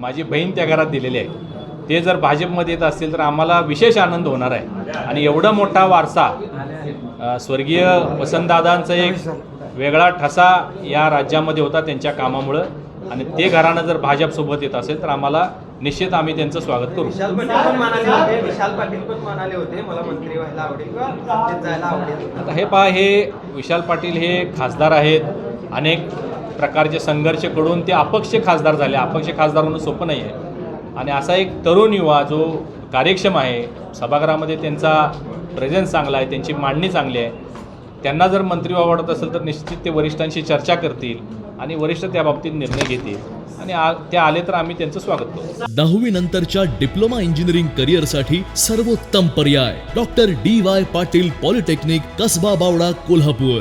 माझी बहीण त्या घरात दिलेली आहे. ते जर भाजपमध्ये येत असतील तर आम्हाला विशेष आनंद होणार आहे. आणि एवढा मोठा वारसा स्वर्गीय वसंतदादांचा एक वेगळा ठसा या राज्यामध्ये होता त्यांच्या कामामुळं. आणि ते घराणं जर भाजपसोबत येत असेल तर आम्हाला निश्चित आम्ही त्यांचं स्वागत करू. विशाल पाटील पण म्हणाले होते. मला मंत्री व्हायला आवडेल. आता हे पहा हे विशाल पाटील हे खासदार आहेत. अनेक प्रकारचे संघर्ष करून ते अपक्ष खासदार झाले. अपक्ष खासदार म्हणून सोपं नाही आहे. आणि असा एक तरुण युवा जो कार्यक्षम आहे सभागृहामध्ये त्यांचा प्रेझेन्स चांगला आहे त्यांची मांडणी चांगली आहे त्यांना जर मंत्री आवडत असेल तर निश्चित ते वरिष्ठांशी चर्चा करतील आणि वरिष्ठ त्या बाबतीत निर्णय घेतील. आणि ते आले तर आम्ही त्यांचं स्वागत करू. दहावी नंतरच्या डिप्लोमा इंजिनिअरिंग करिअरसाठी सर्वोत्तम पर्याय. Doctor D Y Patil polytechnic Kasba Bawada Kolhapur.